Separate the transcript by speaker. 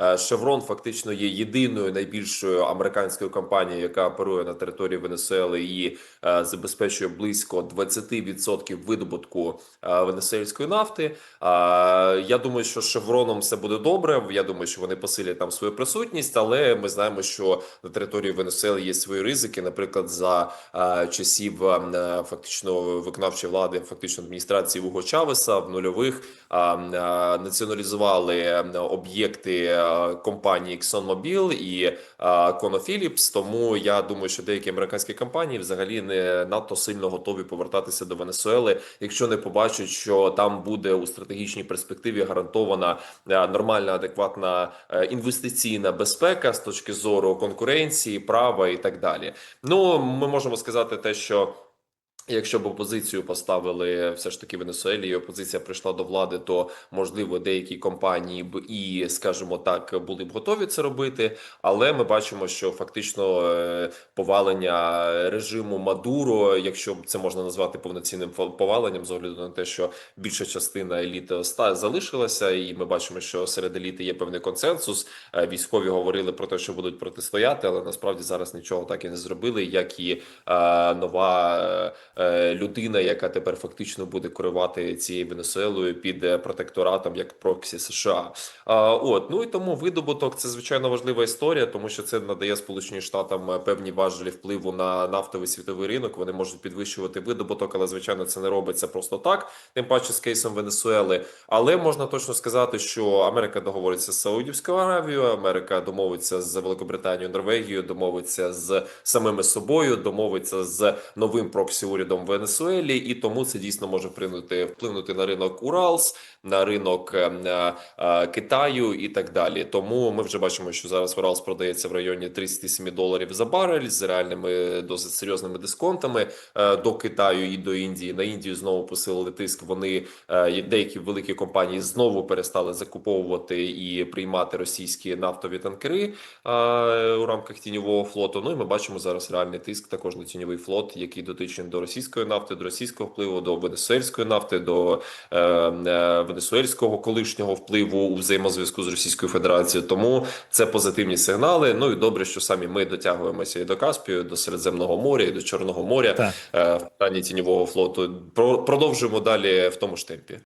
Speaker 1: Е, Шеврон фактично є єдиною найбільшою американською компанією, яка оперує на території Венесуели і е, забезпечує близько 20% видобутку е, венесуельської нафти. Е, я думаю, що Шевроном все буде добре. Я думаю, що вони посилять там свою присутність, але ми знаємо, що на території Венесуели є свої ризики. Наприклад, за часів фактично виконавчої влади, фактично адміністрації Уго Чавеса в нульових націоналізували е, об'єкти компанії ExxonMobil і ConoPhillips. Тому я думаю, що деякі американські компанії взагалі не надто сильно готові повертатися до Венесуели, якщо не побачать, що там буде у стратегічній перспективі гарантована е, нормальна, адекватна е, інвестиційна безпека з точки зору конкуренції, права і так далі. Ну ми можемо сказати те, що. Якщо б опозицію поставили все ж таки Венесуелі, і опозиція прийшла до влади, то можливо деякі компанії б і, скажімо так, були б готові це робити. Але ми бачимо, що фактично е, повалення режиму Мадуро, якщо це можна назвати повноцінним поваленням, з огляду на те, що більша частина еліти залишилася, і ми бачимо, що серед еліти є певний консенсус. Е, Військові говорили про те, що будуть протистояти, але насправді зараз нічого так і не зробили, як і е, нова. Е, людина, яка тепер фактично буде керувати цією Венесуелою під протекторатом як проксі США. От ну і тому видобуток це звичайно важлива історія, тому що це надає Сполученим Штатам е, певні важелі впливу на нафтовий світовий ринок. Вони можуть підвищувати видобуток, але звичайно це не робиться просто так. Тим паче з кейсом Венесуели. Але можна точно сказати, що Америка договориться з Саудівською Аравією, Америка домовиться з Великобританією, Норвегією, домовиться з самими собою, домовиться з новим проксі урядом в Венесуелі, і тому це дійсно може вплинути вплинути на ринок Уралс, на ринок е, е, Китаю і так далі. Тому ми вже бачимо, що зараз Уралс продається в районі 37 доларів за барель з реальними досить серйозними дисконтами е, до Китаю і до Індії. На Індію знову посилили тиск. Вони деякі великі компанії знову перестали закуповувати і приймати російські нафтові танкери у рамках тіньового флоту. Ну і ми бачимо зараз реальний тиск також на тіньовий флот, який дотичний до російської нафти, до російського впливу, до венесуельської нафти, до е, е, венесуельського колишнього впливу у взаємозв'язку з Російською Федерацією. Тому це позитивні сигнали. Ну і добре, що самі ми дотягуємося і до Каспію, до Середземного моря, і до Чорного моря е, в питанні тіньового флоту. Про продовжуємо далі в тому ж темпі.